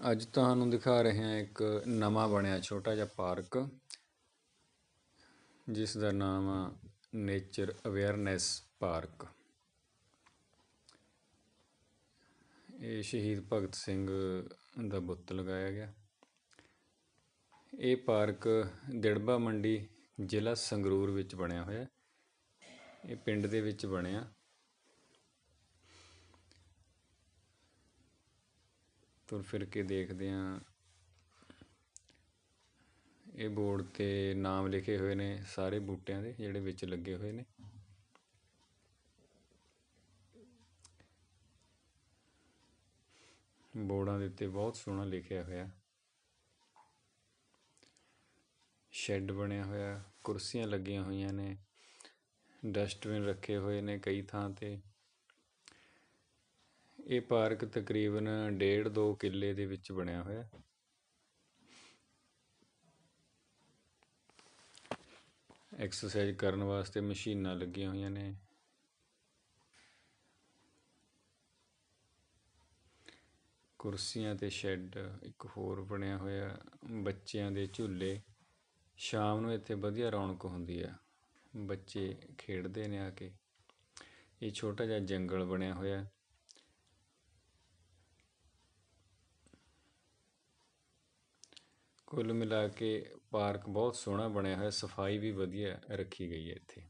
ਅੱਜ ਤੁਹਾਨੂੰ ਦਿਖਾ ਰਹੇ ਹਾਂ ਇੱਕ ਨਵਾਂ ਬਣਿਆ ਛੋਟਾ ਜਿਹਾ ਪਾਰਕ, ਜਿਸ ਦਾ ਨਾਮ ਆ ਨੇਚਰ ਅਵੇਅਰਨੈਸ ਪਾਰਕ ਇਹ ਸ਼ਹੀਦ ਭਗਤ ਸਿੰਘ ਦਾ ਬੁੱਤ ਲਗਾਇਆ ਗਿਆ। ਇਹ ਪਾਰਕ ਦਿੜਬਾ ਮੰਡੀ ਜ਼ਿਲ੍ਹਾ ਸੰਗਰੂਰ ਵਿੱਚ ਬਣਿਆ ਹੋਇਆ। ਇਹ ਪਿੰਡ ਦੇ ਵਿੱਚ ਬਣਿਆ। ਤੁਰ ਫਿਰ ਕੇ ਦੇਖਦੇ ਹਾਂ। ਇਹ ਬੋਰਡ ਤੇ ਨਾਮ ਲਿਖੇ ਹੋਏ ਨੇ ਸਾਰੇ ਬੂਟਿਆਂ ਦੇ, ਜਿਹੜੇ ਵਿੱਚ ਲੱਗੇ ਹੋਏ ਨੇ। ਬੋਰਡਾਂ ਦੇ ਉੱਤੇ ਬਹੁਤ ਸੋਹਣਾ ਲਿਖਿਆ ਹੋਇਆ। ਸ਼ੈੱਡ ਬਣਿਆ ਹੋਇਆ, ਕੁਰਸੀਆਂ ਲੱਗੀਆਂ ਹੋਈਆਂ ਨੇ, ਡਸਟਬਿਨ ਰੱਖੇ ਹੋਏ ਨੇ ਕਈ ਥਾਂ ਤੇ। ਇਹ ਪਾਰਕ ਤਕਰੀਬਨ ਡੇਢ ਦੋ ਕਿੱਲੇ ਦੇ ਵਿੱਚ ਬਣਿਆ ਹੋਇਆ। ਐਕਸਰਸਾਈਜ਼ ਕਰਨ ਵਾਸਤੇ ਮਸ਼ੀਨਾਂ ਲੱਗੀਆਂ ਹੋਈਆਂ ਨੇ। ਕੁਰਸੀਆਂ ਤੇ ਸ਼ੈੱਡ ਇੱਕ ਹੋਰ ਬਣਿਆ ਹੋਇਆ, ਬੱਚਿਆਂ ਦੇ ਝੂਲੇ। ਸ਼ਾਮ ਨੂੰ ਇੱਥੇ ਵਧੀਆ ਰੌਣਕ ਹੁੰਦੀ ਆ। ਬੱਚੇ ਖੇਡਦੇ ਨੇ ਆ ਕੇ। ਇਹ ਛੋਟਾ ਜਿਹਾ ਜੰਗਲ ਬਣਿਆ ਹੋਇਆ। ਕੁੱਲ ਮਿਲਾ ਕੇ ਪਾਰਕ ਬਹੁਤ ਸੋਹਣਾ ਬਣਿਆ ਹੋਇਆ, ਸਫ਼ਾਈ ਵੀ ਵਧੀਆ ਰੱਖੀ ਗਈ ਹੈ ਇੱਥੇ।